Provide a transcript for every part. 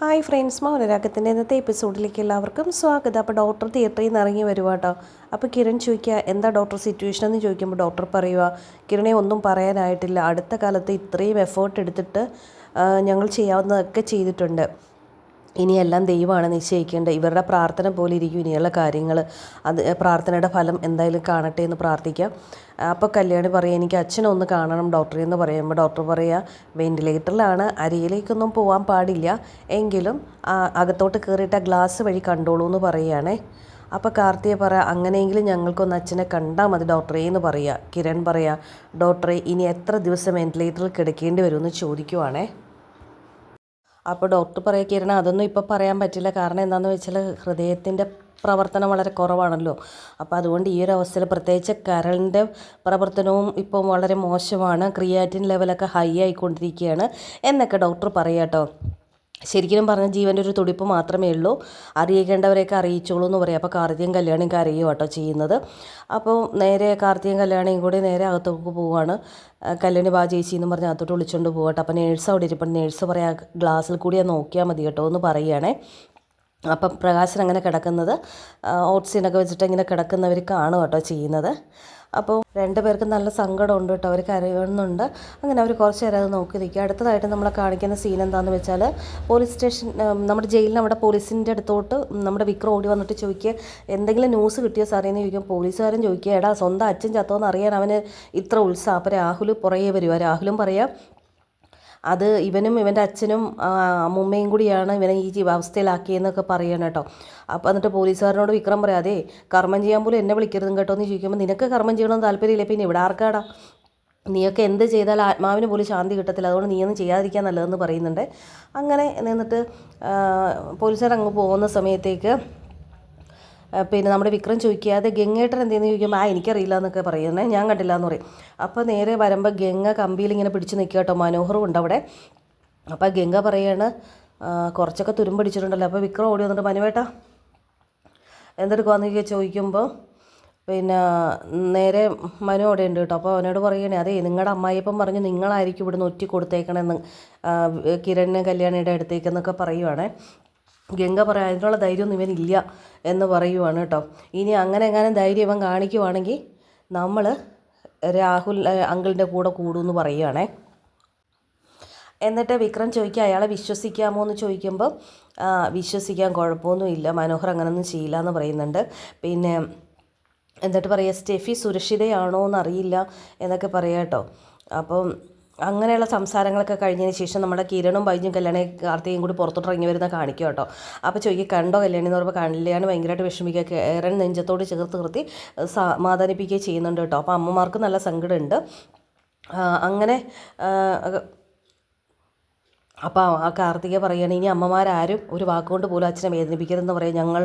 Hi friends മൗനരാഗത്തിന്റെ ഇന്നത്തെ എപ്പിസോഡിലേക്ക് എല്ലാവർക്കും സ്വാഗതം. അപ്പോൾ ഡോക്ടർ തിയേറ്ററിൽ നിന്ന് ഇറങ്ങി വരുക കേട്ടോ. അപ്പോൾ കിരൺ ചോദിക്കുക എന്താ ഡോക്ടർ സിറ്റുവേഷൻ എന്ന് ചോദിക്കുമ്പോൾ ഡോക്ടർ പറയുക കിരണെ ഒന്നും പറയാനായിട്ടില്ല. അടുത്ത കാലത്ത് ഇത്രയും എഫേർട്ട് എടുത്തിട്ട് ഞങ്ങൾ ചെയ്യാവുന്നതൊക്കെ ചെയ്തിട്ടുണ്ട്. ഇനിയെല്ലാം ദൈവമാണ് നിശ്ചയിക്കേണ്ടത്. ഇവരുടെ പ്രാർത്ഥന പോലെ ഇരിക്കും ഇനിയുള്ള കാര്യങ്ങൾ. അത് പ്രാർത്ഥനയുടെ ഫലം എന്തായാലും കാണട്ടെ എന്ന് പ്രാർത്ഥിക്കാം. അപ്പോൾ കല്യാണി പറയുക എനിക്ക് അച്ഛനെ ഒന്ന് കാണണം ഡോക്ടറെ എന്ന് പറയുമ്പോൾ ഡോക്ടർ പറയുക വെന്റിലേറ്ററിലാണ് അരിയിലേക്കൊന്നും പോകാൻ പാടില്ല. എങ്കിലും അകത്തോട്ട് കയറിയിട്ട് ആ ഗ്ലാസ് വഴി കണ്ടോളൂ എന്ന് പറയുകയാണേ. അപ്പോൾ കാർത്തിയെ പറയാം അങ്ങനെയെങ്കിലും ഞങ്ങൾക്കൊന്ന് അച്ഛനെ കണ്ടാൽ മതി ഡോക്ടറെ എന്ന് പറയുക. കിരൺ പറയുക ഡോക്ടറെ ഇനി എത്ര ദിവസം വെന്റിലേറ്ററിൽ കിടക്കേണ്ടി വരുമെന്ന് ചോദിക്കുവാണേ. അപ്പോൾ ഡോക്ടർ പറയുക കിരണ അതൊന്നും ഇപ്പോൾ പറയാൻ പറ്റില്ല. കാരണം എന്താണെന്ന് വെച്ചാൽ ഹൃദയത്തിന്റെ പ്രവർത്തനം വളരെ കുറവാണല്ലോ. അപ്പോൾ അതുകൊണ്ട് ഈ ഒരു അവസ്ഥയിൽ പ്രത്യേകിച്ച് കരളിന്റെ പ്രവർത്തനവും ഇപ്പോൾ വളരെ മോശമാണ്. ക്രിയാറ്റിൻ ലെവലൊക്കെ ഹൈ ആയിക്കൊണ്ടിരിക്കുകയാണ്. എന്നൊക്കെ ഡോക്ടർ പറയുക കേട്ടോ ശരിക്കും പറഞ്ഞ ജീവന്റെ ഒരു തുടിപ്പ് മാത്രമേ ഉള്ളൂ. അറിയിക്കേണ്ടവരെയൊക്കെ അറിയിച്ചോളൂ എന്ന് പറയും. അപ്പോൾ കാർത്തികയും കല്യാണിക്ക് അറിയുക കേട്ടോ ചെയ്യുന്നത്. അപ്പോൾ നേരെ കാർത്തികയും കല്യാണിയും കൂടി നേരെ അകത്തേക്ക് പോവുകയാണ്. കല്യാണി ബാ ചേച്ചി എന്ന് പറഞ്ഞ് അകത്തോട്ട് വിളിച്ചുകൊണ്ട് പോകട്ടെ അപ്പോൾ നേഴ്സ് അവിടെ ഇരിപ്പം നേഴ്സ് പറയാം ഗ്ലാസ്സിൽ കൂടി നോക്കിയാൽ മതി കേട്ടോ എന്ന് പറയുകയാണേ. അപ്പം പ്രകാശൻ അങ്ങനെ കിടക്കുന്നത്. ഓട്സിനൊക്കെ വെച്ചിട്ട് ഇങ്ങനെ കിടക്കുന്നവർ കാണും കേട്ടോ ചെയ്യുന്നത്. അപ്പോൾ രണ്ട് പേർക്ക് നല്ല സങ്കടമുണ്ട് കേട്ടോ. അവർ കരയുന്നുണ്ട്. അങ്ങനെ അവർ കുറച്ച് നേരം അത് നോക്കി നിൽക്കുക. അടുത്തതായിട്ട് നമ്മളെ കാണിക്കുന്ന സീൻ എന്താണെന്ന് വെച്ചാൽ പോലീസ് സ്റ്റേഷൻ നമ്മുടെ ജയിലിൽ അവിടെ പോലീസിന്റെ അടുത്തോട്ട് നമ്മുടെ വിക്രം ഓടി വന്നിട്ട് ചോദിക്കുക എന്തെങ്കിലും ന്യൂസ് കിട്ടിയോ സാറേ എന്ന് ചോദിക്കും. പോലീസുകാരൻ ചോദിക്കുക എടാ സ്വന്തം അച്ഛൻ ചത്തോന്ന് അറിയാൻ അവന് ഇത്ര ഉത്സാഹം. അപ്പോൾ രാഹുൽ പുറകെ വരുക രാഹുലും പറയാം അത് ഇവനും ഇവന്റെ അച്ഛനും അമ്മൂമ്മയും കൂടിയാണ് ഇവനെ ഈ ജീവാവസ്ഥയിലാക്കിയെന്നൊക്കെ പറയണം കേട്ടോ. അപ്പോൾ എന്നിട്ട് പോലീസുകാരനോട് വിക്രം പറയാം അതെ കർമ്മം ചെയ്യാൻ പോലും എന്നെ വിളിക്കരുതും കേട്ടോ എന്ന് ചോദിക്കുമ്പോൾ നിനക്ക് കർമ്മം ചെയ്യണമെന്ന് താല്പര്യമില്ല പിന്നെ ഇവിടെ ആർക്കാടാ? നീയൊക്കെ എന്ത് ചെയ്താൽ ആത്മാവിന് പോലും ശാന്തി കിട്ടത്തില്ല അതുകൊണ്ട് നീയൊന്നും ചെയ്യാതിരിക്കാൻ നല്ലതെന്ന് പറയുന്നുണ്ട്. അങ്ങനെ നിന്നിട്ട് പോലീസുകാർ അങ്ങ് പോകുന്ന സമയത്തേക്ക് പിന്നെ നമ്മുടെ വിക്രം ചോദിക്കാതെ ഗംഗേട്ടൻ എന്തെന്ന് ചോദിക്കുമ്പോൾ ആ എനിക്കറിയില്ല എന്നൊക്കെ പറയുന്നത് ഞാൻ കണ്ടില്ല എന്ന് പറയും. അപ്പോൾ നേരെ വരുമ്പോൾ ഗംഗ കമ്പിയിൽ ഇങ്ങനെ പിടിച്ച് നിൽക്കുക കേട്ടോ മനോഹറും ഉണ്ട് അവിടെ. അപ്പോൾ ഗംഗ പറയാണ് കുറച്ചൊക്കെ തുരുമ്പടിച്ചിട്ടുണ്ടല്ലോ അപ്പോൾ വിക്രം ഓടി വന്നിട്ട് മനുവേട്ടാ എന്തെടുക്കുവാന്ന് ചോദിക്കുമ്പോൾ പിന്നെ നേരെ മനു അവിടെ ഉണ്ട് കേട്ടോ അപ്പോൾ അവനോട് പറയണേ അതേ നിങ്ങളുടെ അമ്മായിപ്പം പറഞ്ഞ് നിങ്ങളായിരിക്കും ഇവിടുന്ന് ഒറ്റി കൊടുത്തേക്കണമെന്ന് കിരണ് കല്യാണിയുടെ അടുത്തേക്കെന്നൊക്കെ പറയുവാണേ. ഗംഗ പറയാം അതിനുള്ള ധൈര്യമൊന്നും ഇവനില്ല എന്ന് പറയുവാണ് കേട്ടോ. ഇനി അങ്ങനെ എങ്ങാനും ധൈര്യം ഇവൻ കാണിക്കുവാണെങ്കിൽ നമ്മൾ രാഹുൽ അങ്കിളിന്റെ കൂടെ കൂടുമെന്ന് പറയുവാണേ. എന്നിട്ട് വിക്രം ചോദിക്കുക അയാളെ വിശ്വസിക്കാമോ? എന്ന് ചോദിക്കുമ്പോൾ "ആ, വിശ്വസിക്കാൻ കുഴപ്പമൊന്നുമില്ല മനോഹർ അങ്ങനൊന്നും ചെയ്യില്ല എന്ന് പറയുന്നുണ്ട്. പിന്നെ എന്നിട്ട് പറയുക സ്റ്റെഫി സുരക്ഷിതയാണോ എന്നറിയില്ല എന്നൊക്കെ പറയാം കേട്ടോ. അപ്പം അങ്ങനെയുള്ള സംസാരങ്ങളൊക്കെ കഴിഞ്ഞതിന് ശേഷം നമ്മുടെ കിരണും ബൈജും കല്യാണി കാർത്തികയും കൂടി പുറത്തോട്ട് ഇറങ്ങി വരുന്ന കാണിക്കും കേട്ടോ. അപ്പോൾ ചോദിക്കുക കണ്ടോ കല്യാണി എന്ന് പറയുമ്പോൾ കല്യാണി ഭയങ്കരമായിട്ട് വിഷമിക്കുക. കേരൻ നെഞ്ചത്തോട് ചേർത്ത് നിർത്തി സമാധാനിപ്പിക്കുകയും ചെയ്യുന്നുണ്ട് കേട്ടോ. അപ്പോൾ അമ്മമാർക്ക് നല്ല സങ്കടമുണ്ട്. അങ്ങനെ അപ്പോൾ ആ കാർത്തിക പറയുകയാണ് ഇനി അമ്മമാരാരും ഒരു വാക്കുകൊണ്ട് പോലും അച്ഛനെ വേദനിപ്പിക്കരുതെന്ന് പറയും. ഞങ്ങൾ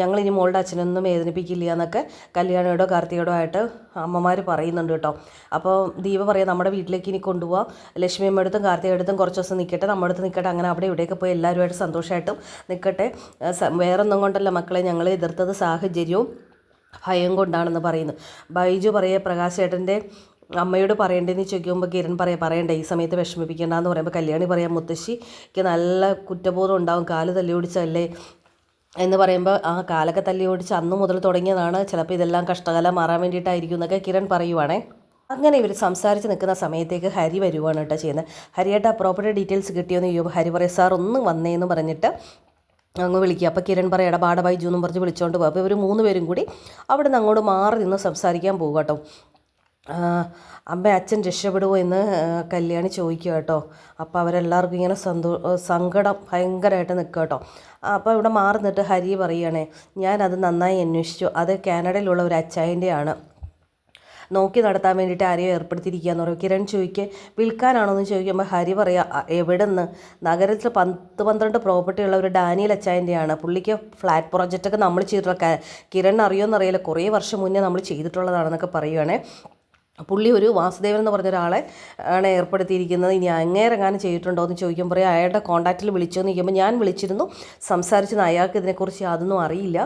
ഞങ്ങൾ ഇനി മോളുടെ അച്ഛനൊന്നും വേദനിപ്പിക്കില്ല എന്നൊക്കെ കല്യാണിയോടോ കാർത്തികയോടോ ആയിട്ട് അമ്മമാർ പറയുന്നുണ്ട് കേട്ടോ. അപ്പോൾ ദീപ പറയാം നമ്മുടെ വീട്ടിലേക്ക് ഇനി കൊണ്ടുപോകാം ലക്ഷ്മി അമ്മയടുത്തും കാർത്തികയടുത്തും കുറച്ച് ദിവസം നിൽക്കട്ടെ നമ്മുടെ അടുത്ത് നിൽക്കട്ടെ അങ്ങനെ അവിടെ ഇവിടെയൊക്കെ പോയി എല്ലാവരുമായിട്ട് സന്തോഷമായിട്ടും നിൽക്കട്ടെ വേറൊന്നും കൊണ്ടല്ല മക്കളെ ഞങ്ങൾ എതിർത്തത് സാഹചര്യവും ഭയം കൊണ്ടാണെന്ന് പറയുന്നു. ബൈജു പറയേ പ്രകാശ് ചേട്ടന്റെ അമ്മയോട് പറയണ്ടേന്ന് ചോദിക്കുമ്പോൾ കിരൺ പറയാം പറയണ്ട ഈ സമയത്ത് വിഷമിപ്പിക്കേണ്ടെന്ന് പറയുമ്പോൾ കല്യാണി പറയാം മുത്തശ്ശിക്ക് നല്ല കുറ്റബോധം ഉണ്ടാവും കാൽ തല്ലി ഓടിച്ചല്ലേ എന്ന് പറയുമ്പോൾ ആ കാലൊക്കെ തല്ലി ഓടിച്ച് അന്ന് മുതൽ തുടങ്ങിയതാണ് ചിലപ്പോൾ ഇതെല്ലാം കഷ്ടകാലം മാറാൻ വേണ്ടിയിട്ടായിരിക്കും എന്നൊക്കെ കിരൺ പറയുവാണേ. അങ്ങനെ ഇവർ സംസാരിച്ച് നിൽക്കുന്ന സമയത്തേക്ക് ഹരി വരുവാണ് കേട്ടോ ചെയ്യുന്നത്. ഹരിയേട്ട പ്രോപ്പർട്ടി ഡീറ്റെയിൽസ് കിട്ടിയെന്ന് ചോദിക്കുമ്പോൾ ഹരി പറയും സാർ ഒന്ന് വന്നേന്ന് പറഞ്ഞിട്ട് അങ്ങ് വിളിക്കുക അപ്പോൾ കിരൺ പറയും എടാ ബാട ബൈജു എന്നും പറഞ്ഞ് വിളിച്ചുകൊണ്ട് പോകും അപ്പോൾ ഇവർ മൂന്ന് പേരും കൂടി അവിടെ നിന്ന് അങ്ങോട്ട് മാറി നിന്ന് സംസാരിക്കാൻ പോകും കേട്ടോ. അമ്മ അച്ഛൻ രക്ഷപ്പെടുമോ എന്ന് കല്യാണി ചോദിക്കുക കേട്ടോ. അപ്പോൾ അവരെല്ലാവർക്കും ഇങ്ങനെ സന്തോ സങ്കടം ഭയങ്കരമായിട്ട് നിൽക്കുക കേട്ടോ. അപ്പോൾ ഇവിടെ മാറി നിന്നിട്ട് ഹരി പറയുകയാണേ ഞാനത് നന്നായി അന്വേഷിച്ചു. അത് കാനഡയിലുള്ള ഒരു അച്ചായന്റെയാണ് നോക്കി നടത്താൻ വേണ്ടിയിട്ട് ആരെയും ഏർപ്പെടുത്തിയിരിക്കുക എന്ന് പറയും. കിരൺ ചോദിക്കുക വിൽക്കാനാണോ? എന്ന് ചോദിക്കുമ്പോൾ ഹരി പറയുക എവിടെ നിന്ന് നഗരത്തിൽ പത്ത് പന്ത്രണ്ട് പ്രോപ്പർട്ടി ഉള്ള ഒരു ഡാനിയൽ അച്ചായന്റെയാണ് പുള്ളിക്ക് ഫ്ലാറ്റ് പ്രോജക്റ്റൊക്കെ നമ്മൾ ചെയ്തിട്ടുള്ള കിരൺ അറിയുമെന്നറിയില്ല കുറേ വർഷം മുന്നേ നമ്മൾ ചെയ്തിട്ടുള്ളതാണെന്നൊക്കെ പറയുവാണേ. പുള്ളി ഒരു വാസുദേവൻ എന്ന് പറഞ്ഞ ഒരാളെ ആണ് ഏർപ്പെടുത്തിയിരിക്കുന്നത്. ഇനി അങ്ങേരെങ്ങാനും ചെയ്തിട്ടുണ്ടോ എന്ന് ചോദിക്കുമ്പോൾ പറയും അയാളുടെ കോൺടാക്റ്റിൽ വിളിച്ചോ എന്ന് ചോദിക്കുമ്പോൾ ഞാൻ വിളിച്ചിരുന്നു. സംസാരിച്ചത് അയാൾക്ക് ഇതിനെക്കുറിച്ച് യാതൊന്നും അറിയില്ല.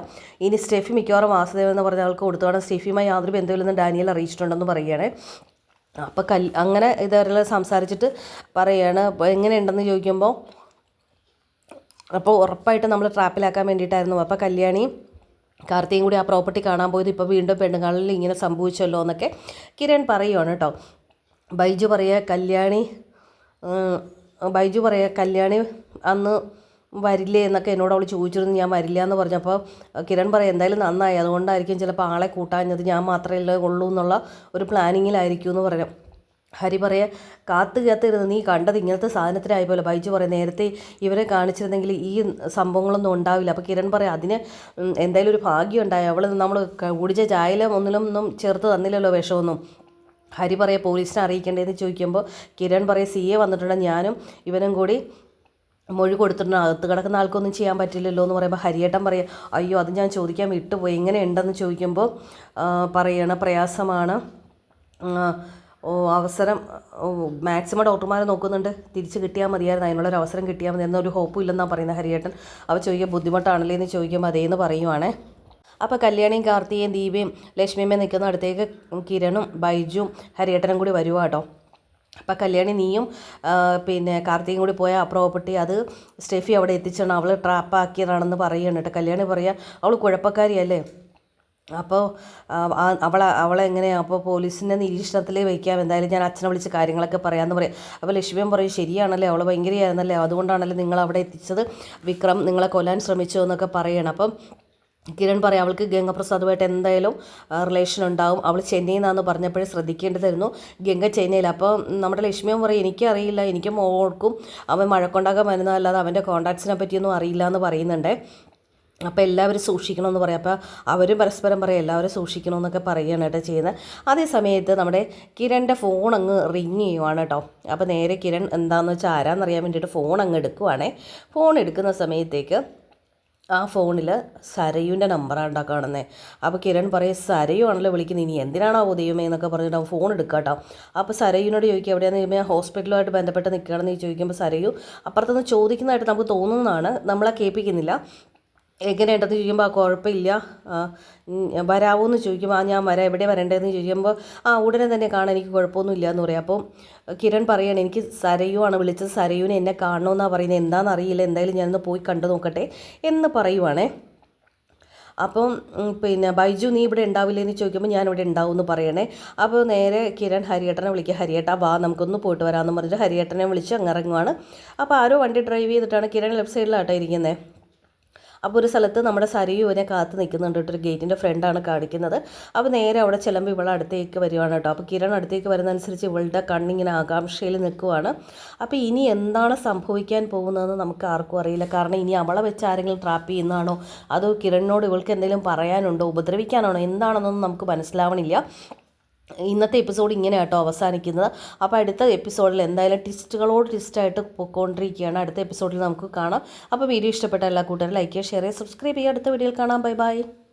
ഇനി സ്റ്റെഫി മിക്കവാറും വാസുദേവൻ എന്ന് പറഞ്ഞ ആൾക്ക് കൊടുത്തുകൊണ്ട് സ്റ്റെഫിയുമായി യാതൊരു ബന്ധമില്ലെന്ന് ഡാനിയൽ അറിയിച്ചിട്ടുണ്ടെന്ന് പറയുകയാണേ. അപ്പോൾ കൽ അങ്ങനെ ഇതുവരെ സംസാരിച്ചിട്ട് പറയുകയാണ് അപ്പോൾ എങ്ങനെയുണ്ടെന്ന് ചോദിക്കുമ്പോൾ അപ്പോൾ ഉറപ്പായിട്ട് നമ്മൾ ട്രാപ്പിലാക്കാൻ വേണ്ടിയിട്ടായിരുന്നു. അപ്പോൾ കല്യാണി കാർത്തിയും കൂടി ആ പ്രോപ്പർട്ടി കാണാൻ പോയത് ഇപ്പോൾ വീണ്ടും പെണ്ണുങ്ങളിൽ ഇങ്ങനെ സംഭവിച്ചല്ലോ എന്നൊക്കെ കിരൺ പറയുവാണ് കേട്ടോ. ബൈജു പറയുക കല്യാണി ബൈജു പറയുക കല്യാണി അന്ന് വരില്ലേ? എന്നൊക്കെ എന്നോട് അവൾ ചോദിച്ചിരുന്നു. ഞാൻ വരില്ല എന്ന് പറഞ്ഞപ്പോൾ കിരൺ പറയാം എന്തായാലും നന്നായി. അതുകൊണ്ടായിരിക്കും ചിലപ്പോൾ ആളെ കൂട്ടാഞ്ഞത് ഞാൻ മാത്രമേ ഉള്ളൂ എന്നുള്ള ഒരു പ്ലാനിങ്ങിലായിരിക്കും എന്ന് പറഞ്ഞു. ഹരി പറയാ കാത്തു കാത്തിരുന്ന് നീ കണ്ടത് ഇങ്ങനത്തെ സാധനത്തിനായി പോലെ. ബൈജു പറയാം നേരത്തെ ഇവരെ കാണിച്ചിരുന്നെങ്കിൽ ഈ സംഭവങ്ങളൊന്നും ഉണ്ടാവില്ല. അപ്പോൾ കിരൺ പറയാം അതിന് എന്തായാലും ഒരു ഭാഗ്യം ഉണ്ടായി. അവൾ നമ്മൾ കുടിച്ച ചായയിലും ഒന്നിലും ഒന്നും ചേർത്ത് തന്നില്ലല്ലോ വിഷമൊന്നും. ഹരി പറയാ പോലീസിനെ അറിയിക്കേണ്ടതെന്ന് ചോദിക്കുമ്പോൾ കിരൺ പറയാം സി എ വന്നിട്ടുണ്ട്. ഞാനും ഇവനും കൂടി മൊഴി കൊടുത്തിട്ടുണ്ട്. അകത്ത് കിടക്കുന്ന ആൾക്കൊന്നും ചെയ്യാൻ പറ്റില്ലല്ലോ എന്ന് പറയുമ്പോൾ ഹരിയേട്ടൻ പറയാം അയ്യോ അത് ഞാൻ ചോദിക്കാൻ വിട്ടുപോയി. എങ്ങനെയുണ്ടെന്ന് ചോദിക്കുമ്പോൾ പറയണ പ്രയാസമാണ്. അവസരം ഓ മാക്സിമം ഡോക്ടർമാരെ നോക്കുന്നുണ്ട്. തിരിച്ച് കിട്ടിയാൽ മതിയായിരുന്നു. അതിനുള്ളൊരു അവസരം കിട്ടിയാൽ മതി. എന്നൊരു ഹോപ്പും ഇല്ലെന്നാണ് പറയുന്നത് ഹരിയേട്ടൻ. അവ ചോദിക്കുക ബുദ്ധിമുട്ടാണല്ലേ എന്ന് ചോദിക്കുമ്പോൾ അതേന്ന് പറയുവാണേ. അപ്പോൾ കല്യാണിയും കാർത്തികയും ദീപയും ലക്ഷ്മിയമ്മയും നിൽക്കുന്ന അടുത്തേക്ക് കിരണും ബൈജും ഹരിയേട്ടനും കൂടി വരുവാ കേട്ടോ. അപ്പം കല്യാണി നീയും പിന്നെ കാർത്തികയും കൂടി പോയ ആ പ്രോപ്പർട്ടി അത് സ്റ്റെഫി അവിടെ എത്തിച്ചാണ്. അവൾ ട്രാപ്പാക്കിയതാണെന്ന് പറയുകയാണ് കേട്ടോ. കല്യാണി പറയുക അവൾ കുഴപ്പക്കാരിയല്ലേ? അപ്പോൾ അവളെ അവളെ എങ്ങനെയാണ് അപ്പോൾ പോലീസിന്റെ നിരീക്ഷണത്തിൽ വയ്ക്കാം. എന്തായാലും ഞാൻ അച്ഛനെ വിളിച്ച് കാര്യങ്ങളൊക്കെ പറയാമെന്ന് പറയും. അപ്പോൾ ലക്ഷ്മിയൻ പറയും ശരിയാണല്ലേ? അവൾ ഭയങ്കരയായിരുന്നല്ലേ? അതുകൊണ്ടാണല്ലേ നിങ്ങൾ അവിടെ എത്തിച്ചത്? വിക്രം നിങ്ങളെ കൊല്ലാൻ ശ്രമിച്ചു? എന്നൊക്കെ പറയണം. അപ്പം കിരൺ പറയും അവൾക്ക് ഗംഗപ്രസാദുമായിട്ട് എന്തായാലും റിലേഷൻ ഉണ്ടാവും. അവൾ ചെന്നൈയിൽ നിന്നാന്ന് പറഞ്ഞപ്പോഴേ ശ്രദ്ധിക്കേണ്ടതായിരുന്നു. ഗംഗ ചെന്നൈയിൽ. അപ്പോൾ നമ്മുടെ ലക്ഷ്മിയൻ പറയും എനിക്കറിയില്ല. എനിക്ക് മോൾക്കും അവൻ മഴക്കൊണ്ടാകാൻ വരുന്നതല്ലാതെ അവന്റെ കോൺടാക്ട്സിനെ പറ്റിയൊന്നും അറിയില്ല എന്ന് പറയുന്നുണ്ട്. അപ്പോൾ എല്ലാവരും സൂക്ഷിക്കണമെന്ന് പറയാം. അപ്പോൾ അവരും പരസ്പരം പറയും എല്ലാവരും സൂക്ഷിക്കണമെന്നൊക്കെ പറയുകയാണ് കേട്ടോ ചെയ്യുന്നത്. അതേ സമയത്ത് നമ്മുടെ കിരണിന്റെ ഫോൺ അങ്ങ് റിങ് ചെയ്യുവാണ് കേട്ടോ. അപ്പോൾ നേരെ കിരൺ എന്താണെന്ന് വെച്ചാൽ ആരാന്നറിയാൻ വേണ്ടിയിട്ട് ഫോൺ അങ്ങ് എടുക്കുവാണേ. ഫോൺ എടുക്കുന്ന സമയത്തേക്ക് ആ ഫോണിൽ സരയുവിന്റെ നമ്പറാണ് കേട്ടോ കാണുന്നത് അപ്പോൾ കിരൺ പറയും സരയു ആണല്ലോ വിളിക്കുന്നത് ഇനി എന്തിനാണോ ദൈവമേ എന്നൊക്കെ പറഞ്ഞിട്ട് ഫോൺ എടുക്കുക കേട്ടോ അപ്പോൾ സരയുവിനോട് ചോദിക്കുക എവിടെയാണെന്ന് ചോദിക്കുമ്പോൾ ഹോസ്പിറ്റലുമായിട്ട് ബന്ധപ്പെട്ട് നിൽക്കുകയാണെന്ന്? ചോദിക്കുമ്പോൾ സരയു അപ്പുറത്തുനിന്ന് ചോദിക്കുന്നതായിട്ട് നമുക്ക് തോന്നുന്നതാണ്. നമ്മളെ കേൾപ്പിക്കുന്നില്ല. എങ്ങനെയുണ്ടെന്ന് ചോദിക്കുമ്പോൾ ആ കുഴപ്പമില്ല. ആ, വരാവോ എന്ന് ചോദിക്കുമ്പോൾ ആ ഞാൻ വരാം. എവിടെ വരേണ്ടതെന്ന് ചോദിക്കുമ്പോൾ ആ ഉടനെ തന്നെ കാണാൻ എനിക്ക് കുഴപ്പമൊന്നുമില്ല എന്ന് പറയാം. അപ്പം കിരൺ പറയുകയാണ് എനിക്ക് സരയുവാണ് വിളിച്ചത്. സരയുവിനെ എന്നെ കാണണമെന്നാണ് പറയുന്നത്. എന്താണെന്ന് അറിയില്ല എന്തായാലും ഞാനൊന്ന് പോയി കണ്ടു നോക്കട്ടെ എന്ന് പറയുവാണേ. അപ്പം പിന്നെ ബൈജു നീ ഇവിടെ ഉണ്ടാവില്ലേ എന്ന് ചോദിക്കുമ്പോൾ ഞാൻ ഇവിടെ ഉണ്ടാവും എന്ന് പറയണേ. അപ്പോൾ നേരെ കിരൺ ഹരിയേട്ടനെ വിളിക്കുക ഹരിയേട്ട വാ നമുക്കൊന്ന് പോയിട്ട് വരാമെന്ന് പറഞ്ഞിട്ട് ഹരിയേട്ടനെ വിളിച്ച് അങ്ങ് ഇറങ്ങുവാണ്. അപ്പോൾ ആരോ വണ്ടി ഡ്രൈവ് ചെയ്തിട്ടാണ് കിരൺ ലെഫ്റ്റ് സൈഡിലാട്ടോ ഇരിക്കുന്നത് അപ്പോൾ ഒരു സ്ഥലത്ത് നമ്മുടെ സരയു ഇവനെ കാത്ത് നിൽക്കുന്നുണ്ട് കേട്ടോ. ഒരു ഗേറ്റിന്റെ ഫ്രണ്ടാണ് കാണിക്കുന്നത്. അപ്പോൾ നേരെ അവിടെ ചെല്ലുമ്പോൾ ഇവൾ അടുത്തേക്ക് വരുവാണ് കേട്ടോ. അപ്പോൾ കിരൺ അടുത്തേക്ക് വരുന്നതനുസരിച്ച് ഇവളുടെ കണ്ണിങ്ങനെ ആകാംക്ഷയിൽ നിൽക്കുവാണ്. അപ്പോൾ ഇനി എന്താണ് സംഭവിക്കാൻ പോകുന്നതെന്ന് നമുക്ക് ആർക്കും അറിയില്ല. കാരണം ഇനി അവളെ വെച്ച് ആരെങ്കിലും ട്രാപ്പ് ചെയ്യുന്നതാണോ? അതോ കിരണിനോട് ഇവൾക്ക് എന്തെങ്കിലും പറയാനുണ്ടോ? ഉപദ്രവിക്കാനാണോ? എന്താണെന്നൊന്നും നമുക്ക് മനസ്സിലാവണില്ല. ഇന്നത്തെ എപ്പിസോഡ് ഇങ്ങനെ കേട്ടോ അവസാനിക്കുന്നത്. അപ്പോൾ അടുത്ത എപ്പിസോഡിൽ എന്തായാലും ടിസ്റ്റുകളോട് ടിസ്റ്റായിട്ട് പോയിക്കൊണ്ടിരിക്കുകയാണ് അടുത്ത എപ്പിസോഡിൽ നമുക്ക് കാണാം. അപ്പോൾ വീഡിയോ ഇഷ്ടപ്പെട്ട എല്ലാ കൂട്ടുകാരും ലൈക്ക് ചെയ്യുക ഷെയർ ചെയ്യുക സബ്സ്ക്രൈബ് ചെയ്യുക. അടുത്ത വീഡിയോയിൽ കാണാം. Bye bye